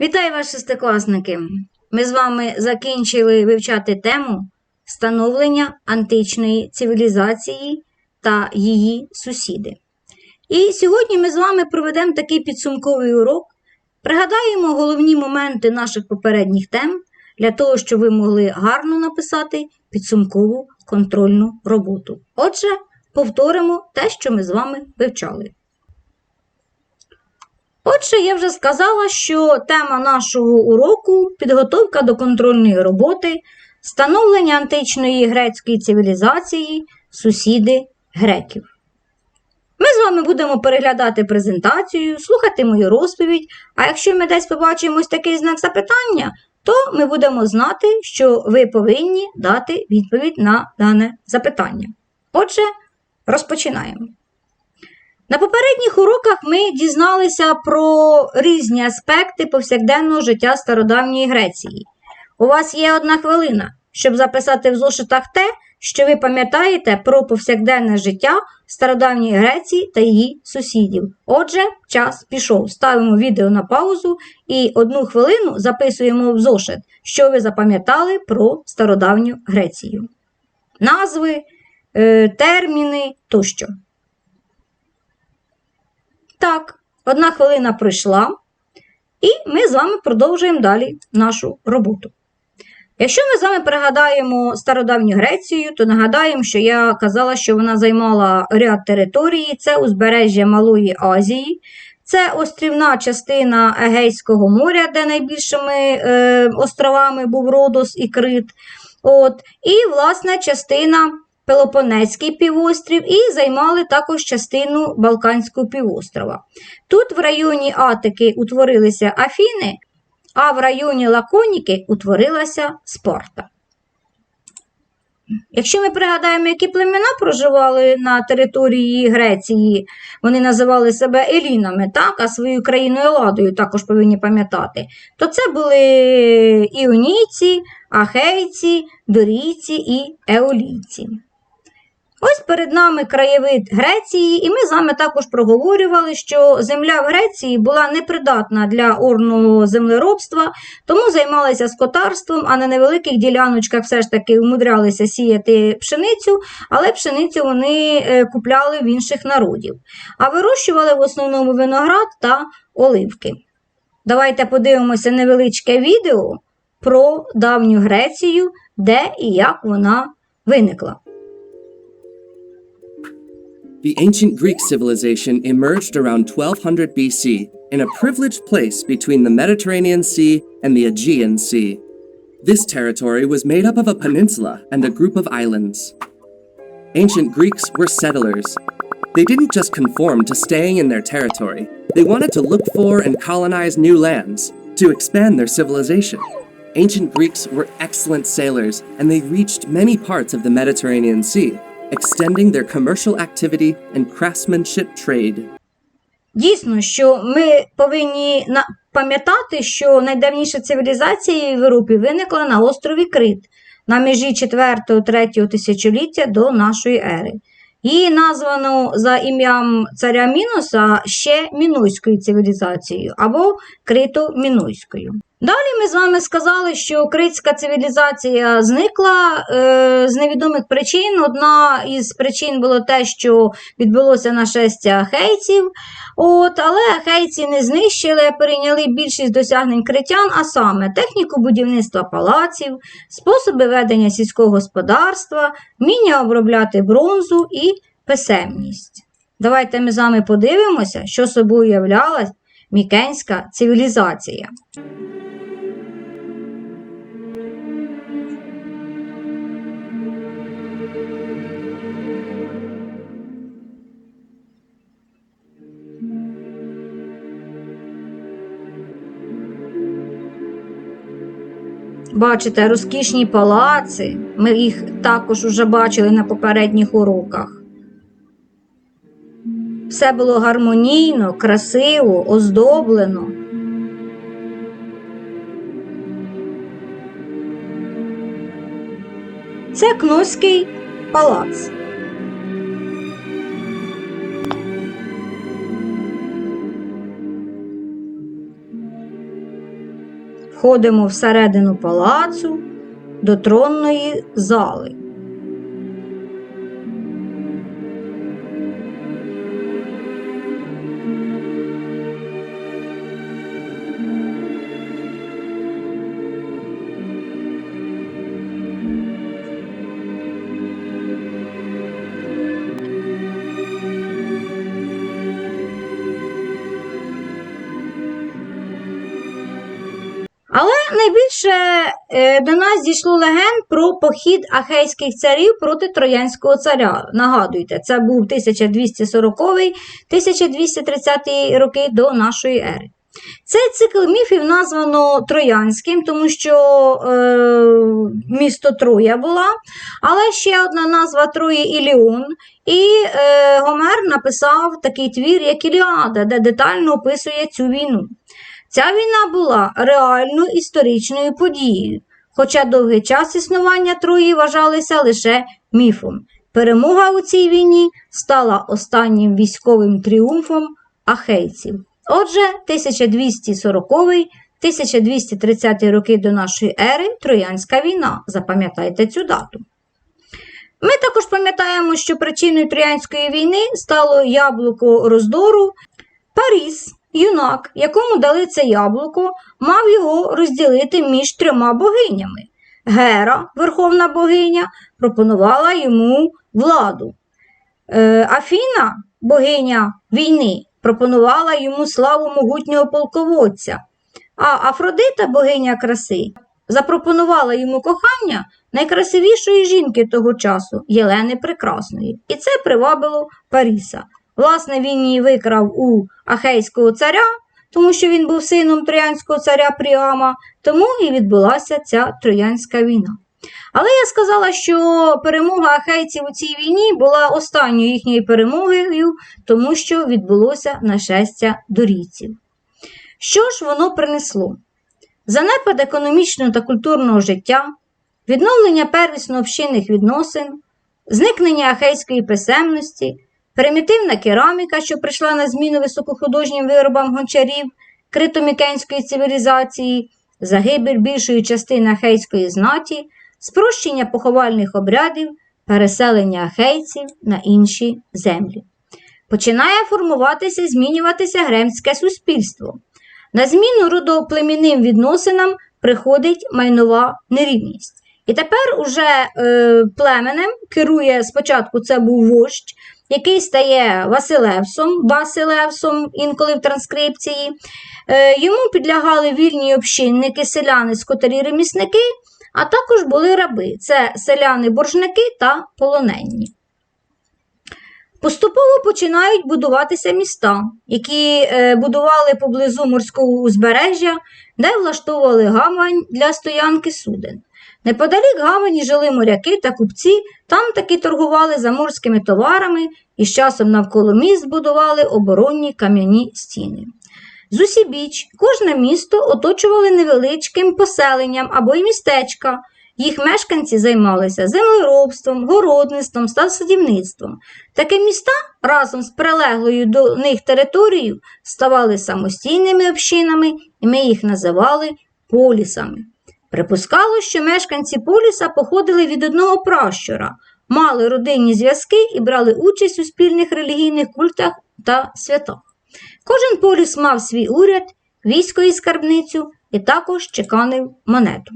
Вітаю вас, шестикласники! Ми з вами закінчили вивчати тему становлення античної цивілізації та її сусіди. І сьогодні ми з вами проведемо такий підсумковий урок, пригадаємо головні моменти наших попередніх тем для того, щоб ви могли гарно написати підсумкову контрольну роботу. Отже, повторимо те, що ми з вами вивчали. Отже, я вже сказала, що тема нашого уроку підготовка до контрольної роботи, становлення античної грецької цивілізації, сусіди греків. Ми з вами будемо переглядати презентацію, слухати мою розповідь, а якщо ми десь побачимо такий знак запитання, то ми будемо знати, що ви повинні дати відповідь на дане запитання. Отже, розпочинаємо. На попередніх уроках ми дізналися про різні аспекти повсякденного життя стародавньої Греції. У вас є одна хвилина, щоб записати в зошитах те, що ви пам'ятаєте про повсякденне життя стародавньої Греції та її сусідів. Отже, час пішов. Ставимо відео на паузу і одну хвилину записуємо в зошит, що ви запам'ятали про стародавню Грецію. Назви, е, терміни тощо. Так, одна хвилина пройшла, і ми з вами продовжуємо далі нашу роботу. Якщо ми з вами пригадаємо стародавню Грецію, то нагадаємо, що я казала, що вона займала ряд території: це узбережжя Малої Азії, це острівна частина Егейського моря, де найбільшими е, островами був Родос і Крит. От, І, власне, частина Пелопонецький півострів і займали також частину Балканського півострова. Тут в районі Атики утворилися Афіни, а в районі Лаконіки утворилася Спарта. Якщо ми пригадаємо, які племена проживали на території Греції, вони називали себе Елінами, так, а свою країну Еладою також повинні пам'ятати, то це були іонійці, ахейці, дорійці і еолійці. Ось перед нами краєвид Греції, і ми з вами також проговорювали, що земля в Греції була непридатна для орного землеробства, тому займалися скотарством, а на невеликих діляночках все ж таки умудрялися сіяти пшеницю, але пшеницю вони е, купляли в інших народів. А вирощували в основному виноград та оливки. Давайте подивимося невеличке відео про давню Грецію, де і як вона виникла. The ancient Greek civilization emerged around 1200 BC in a privileged place between the Mediterranean Sea and the Aegean Sea. This territory was made up of a peninsula and a group of islands. Ancient Greeks were settlers. They didn't just conform to staying in their territory, they wanted to look for and colonize new lands to expand their civilization. Ancient Greeks were excellent sailors and they reached many parts of the Mediterranean Sea, extending their commercial activity and craftsmanship trade. Дійсно, що ми повинні пам'ятати, що найдавніша цивілізація в Європі виникла на острові Крит на межі 4-3 тисячоліття до нашої ери. Її названо за ім'ям царя Міноса ще Мінойською цивілізацією або Крито-Мінойською. Далі ми з вами сказали, що критська цивілізація зникла е, з невідомих причин. Одна із причин було те, що відбулося нашестя ахейців. От, але ахейці не знищили, перейняли більшість досягнень критян, а саме техніку будівництва палаців, способи ведення сільського господарства, вміння обробляти бронзу і писемність. Давайте ми з вами подивимося, що собою являла мікенська цивілізація. Бачите, розкішні палаци. Ми їх також уже бачили на попередніх уроках. Все було гармонійно, красиво, оздоблено. Це Кноський палац. Входимо всередину палацу до тронної зали. Найбільше е, до нас дійшло легенд про похід ахейських царів проти Троянського царя. Нагадуйте, це був 1240-1230 роки до нашої ери. Цей цикл міфів названо Троянським, тому що е, місто Троя була, але ще одна назва Трої Іліон. І е, Гомер написав такий твір, як Іліада, де детально описує цю війну. Ця війна була реально історичною подією, хоча довгий час існування Трої вважалися лише міфом. Перемога у цій війні стала останнім військовим тріумфом ахейців. Отже, 1240-1230 роки до нашої ери Троянська війна. Запам'ятайте цю дату. Ми також пам'ятаємо, що причиною Троянської війни стало яблуко роздору Паріс, юнак, якому дали це яблуко, мав його розділити між трьома богинями. Гера, верховна богиня, пропонувала йому владу. Е, Афіна, богиня війни, пропонувала йому славу могутнього полководця. А Афродита, богиня краси, запропонувала йому кохання найкрасивішої жінки того часу Єлени Прекрасної. І це привабило Паріса. Власне, він її викрав у Ахейського царя, тому що він був сином троянського царя Пріама, тому і відбулася ця троянська війна. Але я сказала, що перемога ахейців у цій війні була останньою їхньою перемогою, тому що відбулося нашестя дорійців. Що ж воно принесло? Занепад економічного та культурного життя, відновлення первісно общинних відносин, зникнення ахейської писемності, примітивна кераміка, що прийшла на зміну високохудожнім виробам гончарів критомікенської цивілізації, загибель більшої частини ахейської знаті, спрощення поховальних обрядів, переселення ахейців на інші землі. Починає формуватися змінюватися гремське суспільство. На зміну родоплемінним відносинам приходить майнова нерівність. І тепер уже е, племенем керує спочатку це був вождь, який стає Василевсом, Василевсом інколи в транскрипції. Е, йому підлягали вільні общинники, селяни, скотарі, ремісники, а також були раби це селяни-боржники та полоненні. Поступово починають будуватися міста, які е, будували поблизу морського узбережжя, де влаштовували гавань для стоянки суден. Неподалік гавані жили моряки та купці, там таки торгували заморськими товарами і з часом навколо міст будували оборонні кам'яні стіни. З усібіч кожне місто оточували невеличким поселенням або й містечка. Їх мешканці займалися землеробством, городництвом та садівництвом. Такі міста разом з прилеглою до них територією ставали самостійними общинами, і ми їх називали полісами. Припускало, що мешканці поліса походили від одного пращура, мали родинні зв'язки і брали участь у спільних релігійних культах та святах. Кожен поліс мав свій уряд, військо і скарбницю і також чеканив монету.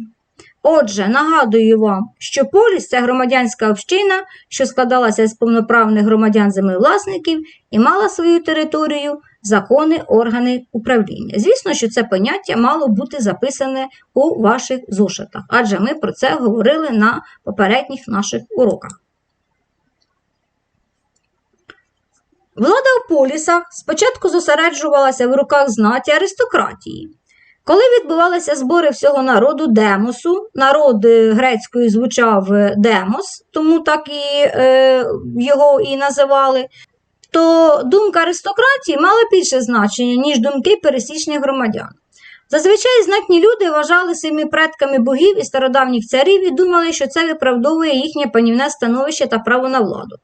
Отже, нагадую вам, що поліс це громадянська община, що складалася з повноправних громадян землевласників і мала свою територію, закони, органи управління. Звісно, що це поняття мало бути записане у ваших зошитах, адже ми про це говорили на попередніх наших уроках. Влада в полісах спочатку зосереджувалася в руках знаті аристократії. Коли відбувалися збори всього народу демосу, народ е, грецькою звучав е, демос, тому так і е, його і називали, то думка аристократії мала більше значення, ніж думки пересічних громадян. Зазвичай знатні люди вважали своїми предками богів і стародавніх царів і думали, що це виправдовує їхнє панівне становище та право на владу.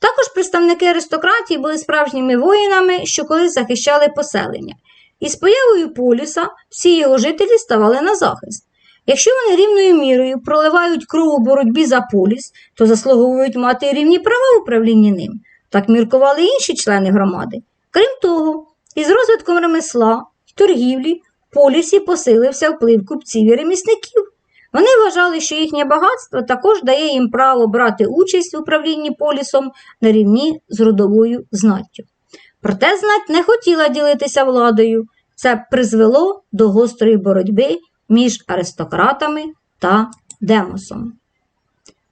Також представники аристократії були справжніми воїнами, що колись захищали поселення. І з появою поліса всі його жителі ставали на захист. Якщо вони рівною мірою проливають кров у боротьбі за поліс, то заслуговують мати рівні права управління ним. Так міркували інші члени громади. Крім того, із розвитком ремесла й торгівлі полісі посилився вплив купців і ремісників. Вони вважали, що їхнє багатство також дає їм право брати участь в управлінні полісом на рівні з родовою знаттю. Проте знать не хотіла ділитися владою. Це призвело до гострої боротьби між аристократами та демосом.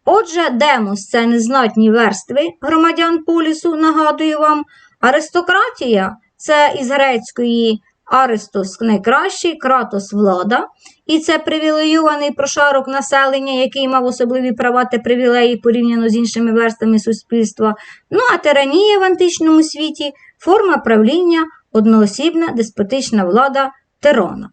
Отже, демос це незнатні верстви громадян полісу, нагадую вам, аристократія це із грецької Аристос найкращий, кратос влада, і це привілейований прошарок населення, який мав особливі права та привілеї порівняно з іншими верствами суспільства. Ну а тиранія в античному світі форма правління, одноосібна деспотична влада тирана.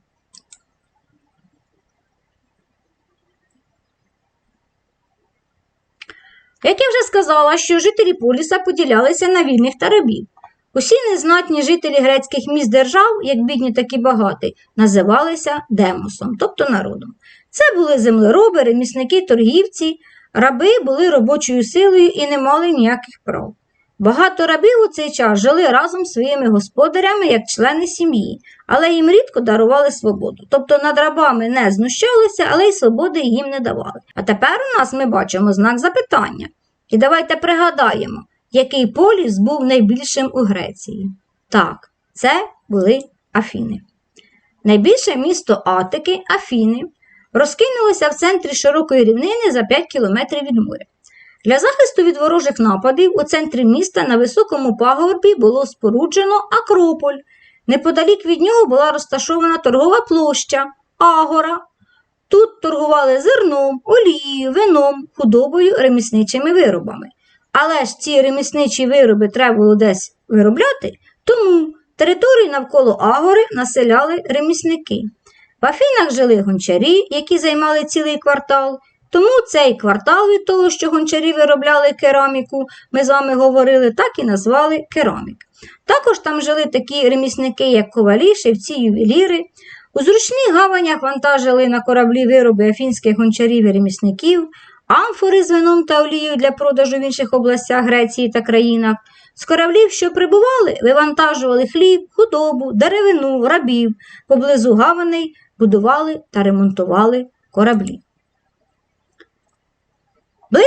Як я вже сказала, що жителі поліса поділялися на вільних та рабів. Усі незнатні жителі грецьких міст держав, як бідні, так і багаті, називалися демосом, тобто народом. Це були землероби, ремісники, торгівці, раби були робочою силою і не мали ніяких прав. Багато рабів у цей час жили разом з своїми господарями як члени сім'ї, але їм рідко дарували свободу. Тобто над рабами не знущалися, але й свободи їм не давали. А тепер у нас ми бачимо знак запитання. І давайте пригадаємо, який поліс був найбільшим у Греції. Так, це були Афіни. Найбільше місто Атики, Афіни, розкинулося в центрі широкої рівнини за 5 кілометрів від моря. Для захисту від ворожих нападів у центрі міста на високому пагорбі було споруджено Акрополь. Неподалік від нього була розташована торгова площа Агора. Тут торгували зерном, олією, вином, худобою, ремісничими виробами. Але ж ці ремісничі вироби треба було десь виробляти, тому територію навколо Агори населяли ремісники. В Афінах жили гончарі, які займали цілий квартал. Тому цей квартал від того, що гончарі виробляли кераміку, ми з вами говорили, так і назвали керамік. Також там жили такі ремісники, як ковалі, шевці, ювеліри. У зручних гаванях вантажили на кораблі вироби афінських гончарів і ремісників, амфори з вином та олією для продажу в інших областях Греції та країнах. З кораблів, що прибували, вивантажували хліб, худобу, деревину, рабів, поблизу гаваней будували та ремонтували кораблі.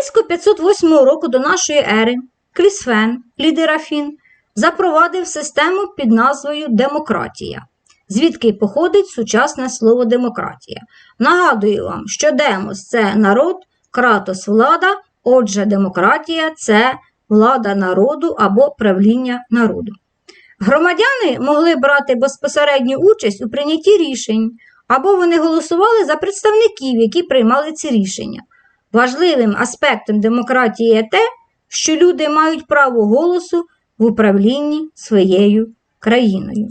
Близько 508 року до нашої ери Клісфен, лідер Афін, запровадив систему під назвою демократія, звідки походить сучасне слово демократія. Нагадую вам, що демос це народ, кратос влада, отже, демократія це влада народу або правління народу. Громадяни могли брати безпосередню участь у прийнятті рішень, або вони голосували за представників, які приймали ці рішення. Важливим аспектом демократії є те, що люди мають право голосу в управлінні своєю країною.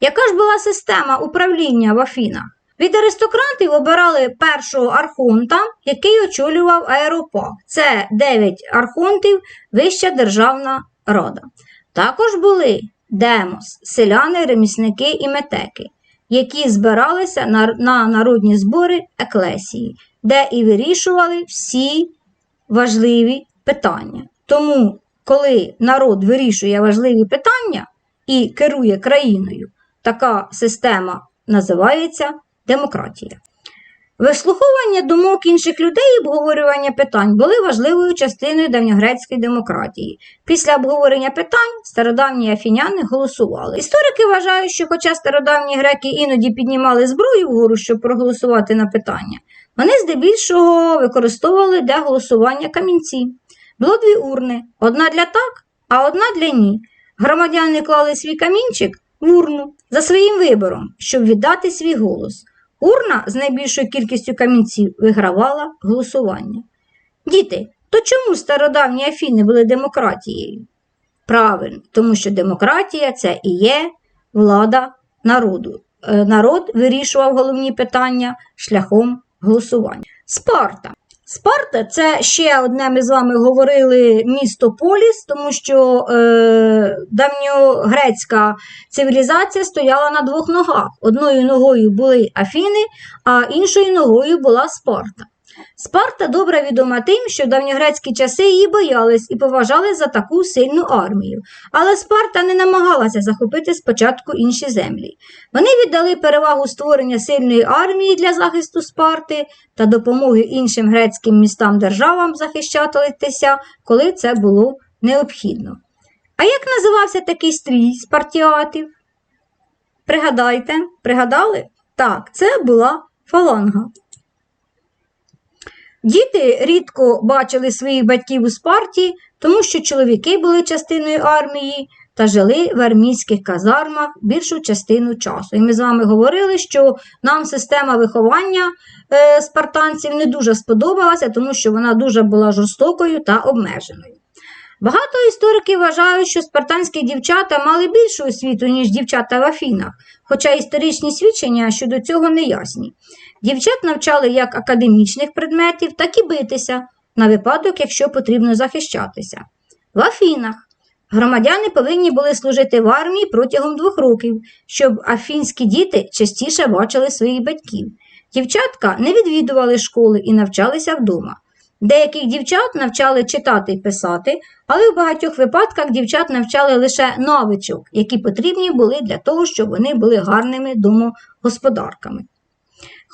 Яка ж була система управління в Афінах? Від аристократів обирали першого архонта, який очолював аеропаг. Це 9 архонтів, вища державна рада. Також були демос, селяни, ремісники і метеки, які збиралися на народні збори еклесії, де і вирішували всі важливі питання. Тому, коли народ вирішує важливі питання і керує країною, така система називається демократія. Вислуховування думок інших людей і обговорювання питань були важливою частиною давньогрецької демократії. Після обговорення питань стародавні афіняни голосували. Історики вважають, що хоча стародавні греки іноді піднімали зброю вгору, щоб проголосувати на питання, вони здебільшого використовували для голосування камінці. Було дві урни: одна для так, а одна для ні. Громадяни клали свій камінчик в урну за своїм вибором, щоб віддати свій голос. Урна з найбільшою кількістю камінців вигравала голосування. Діти, то чому стародавні Афіни були демократією? Правильно, тому що демократія це і є влада народу. Е, Народ вирішував головні питання шляхом голосування. Спарта. Спарта це ще одне, ми з вами говорили місто Поліс, тому що е, давньогрецька цивілізація стояла на двох ногах. Одною ногою були Афіни, а іншою ногою була Спарта. Спарта добре відома тим, що в давньогрецькі часи її боялись і поважали за таку сильну армію. Але Спарта не намагалася захопити спочатку інші землі. Вони віддали перевагу створення сильної армії для захисту Спарти та допомоги іншим грецьким містам державам захищатися, коли це було необхідно. А як називався такий стрій спартіатів? Пригадайте, пригадали? Так, це була фаланга. Діти рідко бачили своїх батьків у Спарті, тому що чоловіки були частиною армії та жили в армійських казармах більшу частину часу. І ми з вами говорили, що нам система виховання е, спартанців не дуже сподобалася, тому що вона дуже була жорстокою та обмеженою. Багато істориків вважають, що спартанські дівчата мали більшу освіту, ніж дівчата в Афінах, хоча історичні свідчення щодо цього не ясні. Дівчат навчали як академічних предметів, так і битися, на випадок, якщо потрібно захищатися. В Афінах громадяни повинні були служити в армії протягом двох років, щоб афінські діти частіше бачили своїх батьків. Дівчатка не відвідували школи і навчалися вдома. Деяких дівчат навчали читати і писати, але в багатьох випадках дівчат навчали лише навичок, які потрібні були для того, щоб вони були гарними домогосподарками.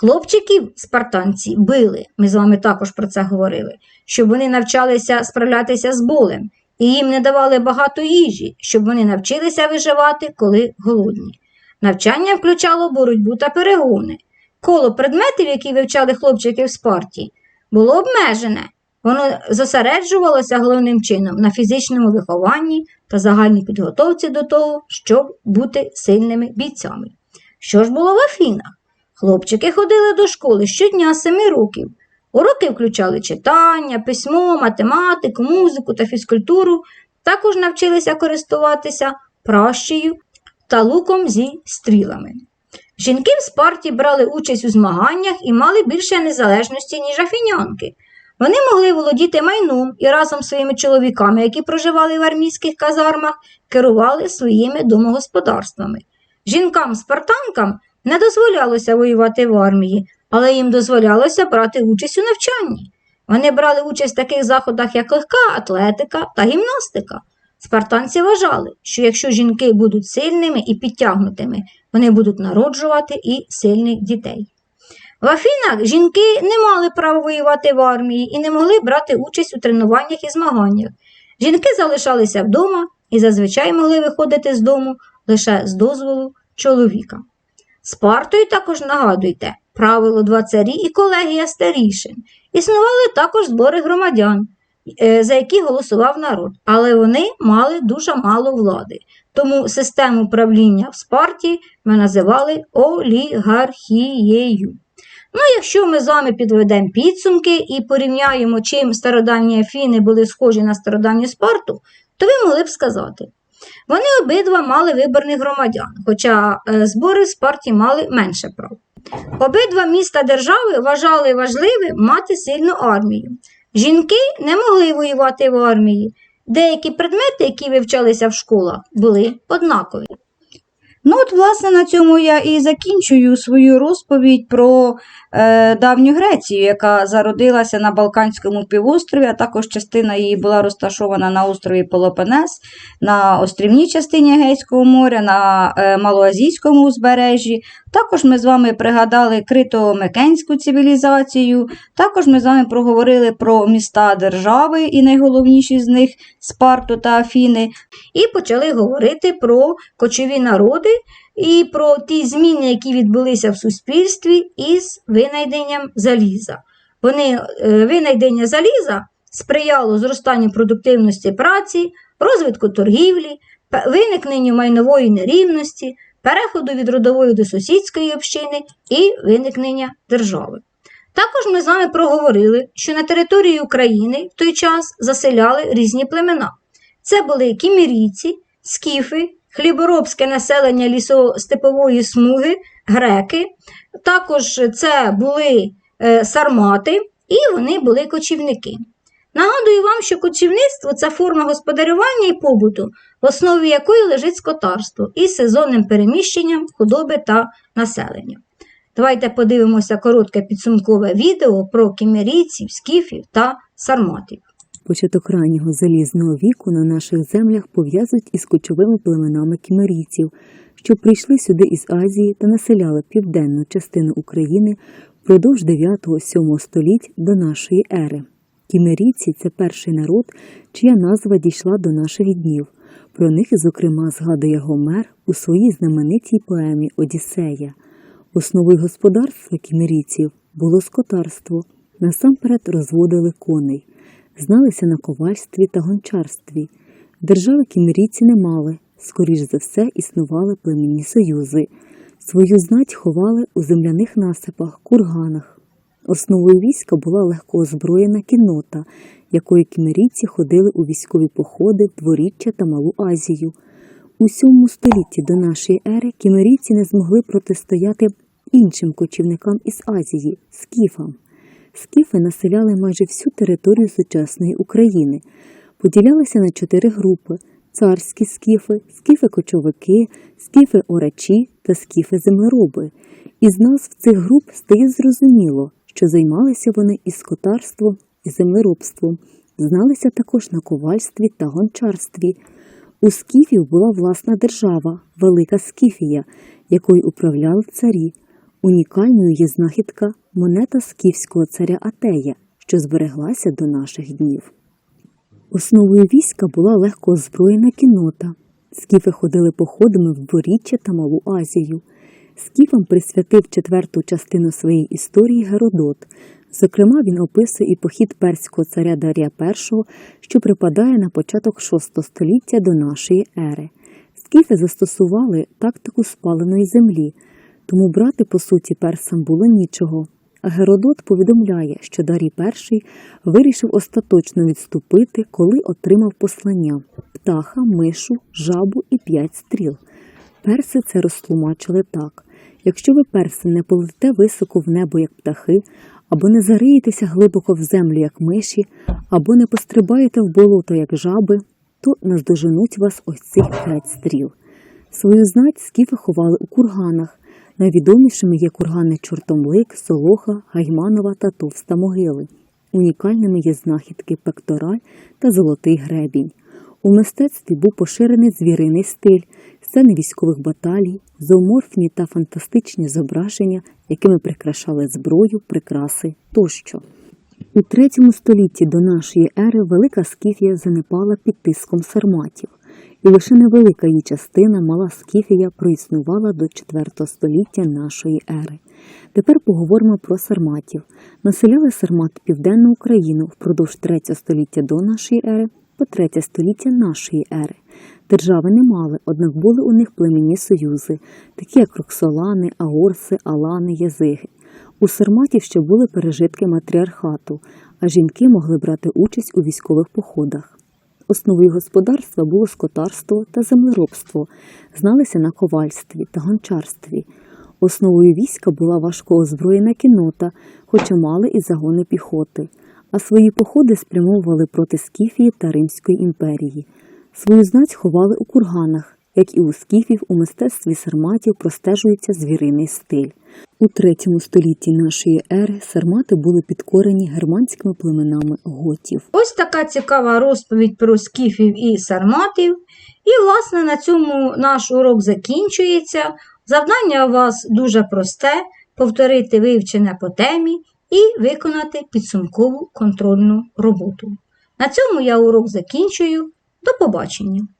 Хлопчиків спартанці били, ми з вами також про це говорили, щоб вони навчалися справлятися з болем, і їм не давали багато їжі, щоб вони навчилися виживати, коли голодні. Навчання включало боротьбу та перегони. Коло предметів, які вивчали хлопчики в спарті, було обмежене. Воно зосереджувалося головним чином на фізичному вихованні та загальній підготовці до того, щоб бути сильними бійцями. Що ж було в Афінах? Хлопчики ходили до школи щодня семи років. Уроки включали читання, письмо, математику, музику та фізкультуру. Також навчилися користуватися пращею та луком зі стрілами. Жінки в спарті брали участь у змаганнях і мали більше незалежності, ніж афінянки. Вони могли володіти майном і разом з своїми чоловіками, які проживали в армійських казармах, керували своїми домогосподарствами. Жінкам-спартанкам не дозволялося воювати в армії, але їм дозволялося брати участь у навчанні. Вони брали участь в таких заходах, як легка атлетика та гімнастика. Спартанці вважали, що якщо жінки будуть сильними і підтягнутими, вони будуть народжувати і сильних дітей. В Афінах жінки не мали права воювати в армії і не могли брати участь у тренуваннях і змаганнях. Жінки залишалися вдома і зазвичай могли виходити з дому лише з дозволу чоловіка. Спартою також нагадуйте правило два царі і колегія старішин. Існували також збори громадян, е, за які голосував народ, але вони мали дуже мало влади. Тому систему правління в Спарті ми називали олігархією. Ну, якщо ми з вами підведемо підсумки і порівняємо, чим стародавні Афіни були схожі на стародавню Спарту, то ви могли б сказати. Вони обидва мали виборних громадян, хоча е, збори в Спарті мали менше прав. Обидва міста держави вважали важливим мати сильну армію. Жінки не могли воювати в армії. Деякі предмети, які вивчалися в школах, були однакові. Ну, от, власне, на цьому я і закінчую свою розповідь про давню Грецію, яка зародилася на Балканському півострові, а також частина її була розташована на острові Пелопонес, на острівній частині Егейського моря, на е, Малоазійському узбережжі. Також ми з вами пригадали крито-мекенську цивілізацію. Також ми з вами проговорили про міста держави, і найголовніші з них Спарту та Афіни. і почали говорити про кочові народи і про ті зміни, які відбулися в суспільстві із винайденням заліза. Вони, е, винайдення заліза сприяло зростанню продуктивності праці, розвитку торгівлі, виникненню майнової нерівності, переходу від родової до сусідської общини і виникнення держави. Також ми з вами проговорили, що на території України в той час заселяли різні племена. Це були кімірійці, скіфи, хліборобське населення лісостепової смуги, греки. Також це були е, сармати і вони були кочівники. Нагадую вам, що кочівництво це форма господарювання і побуту, в основі якої лежить скотарство із сезонним переміщенням худоби та населення. Давайте подивимося коротке підсумкове відео про кімерійців, скіфів та сарматів. Початок раннього залізного віку на наших землях пов'язують із кочовими племенами кімерійців, що прийшли сюди із Азії та населяли південну частину України впродовж 9-7 століть до нашої ери. Кімерійці це перший народ, чия назва дійшла до наших днів. Про них, зокрема, згадує Гомер у своїй знаменитій поемі Одіссея. Основою господарства кімерійців було скотарство. Насамперед розводили коней, зналися на ковальстві та гончарстві. Держави кімерійці не мали, скоріш за все, існували племінні союзи. Свою знать ховали у земляних насипах, курганах. Основою війська була легко озброєна кіннота, якою кімерійці ходили у військові походи дворіччя та Малу Азію. У сьомому столітті до нашої ери кімерійці не змогли протистояти іншим кочівникам із Азії скіфам. Скіфи населяли майже всю територію сучасної України, поділялися на чотири групи: царські скіфи, скіфи-кочовики, скіфи-орачі та скіфи-землероби. Із назв цих груп стає зрозуміло, що займалися вони і скотарством, і землеробством, зналися також на ковальстві та гончарстві. У скіфів була власна держава, Велика Скіфія, якою управляли царі. Унікальною є знахідка монета скіфського царя Атея, що збереглася до наших днів. Основою війська була легко озброєна кіннота. Скіфи ходили походами в дворіччя та Малу Азію. Скіфам присвятив четверту частину своєї історії Геродот. Зокрема, він описує і похід перського царя Дарія І, що припадає на початок VI століття до нашої ери. Скіфи застосували тактику спаленої землі, тому брати, по суті, персам було нічого. Геродот повідомляє, що Дарій І вирішив остаточно відступити, коли отримав послання птаха, мишу, жабу і п'ять стріл. Перси це розтлумачили так: якщо ви перси не полете високо в небо, як птахи, або не зариєтеся глибоко в землю, як миші, або не пострибаєте в болото, як жаби, то наздоженуть вас ось цих п'ять стріл. Свою знать скіфи ховали у курганах. Найвідомішими є кургани Чортомлик, Солоха, Гайманова та Товста могили. Унікальними є знахідки пектораль та золотий гребінь. У мистецтві був поширений звіриний стиль, сцени військових баталій, зооморфні та фантастичні зображення, якими прикрашали зброю, прикраси тощо. У третьому столітті до нашої ери Велика Скіфія занепала під тиском сарматів, і лише невелика її частина, мала Скіфія, проіснувала до IV століття нашої ери. Тепер поговоримо про сарматів. Населяли сармат Південну Україну впродовж 3 століття до нашої ери по 3 століття нашої ери. Держави не мали, однак були у них племінні союзи, такі як Роксолани, Аорси, Алани, Язиги. У сарматів ще були пережитки матріархату, а жінки могли брати участь у військових походах. Основою господарства було скотарство та землеробство, зналися на ковальстві та гончарстві. Основою війська була важко озброєна кіннота, хоча мали і загони піхоти, а свої походи спрямовували проти Скіфії та Римської імперії. Свою знать ховали у курганах, як і у скіфів у мистецтві сарматів простежується звіриний стиль. У третьому столітті нашої ери сармати були підкорені германськими племенами готів. Ось така цікава розповідь про скіфів і сарматів. І, власне, на цьому наш урок закінчується. Завдання у вас дуже просте: повторити вивчене по темі і виконати підсумкову контрольну роботу. На цьому я урок закінчую. До побачення!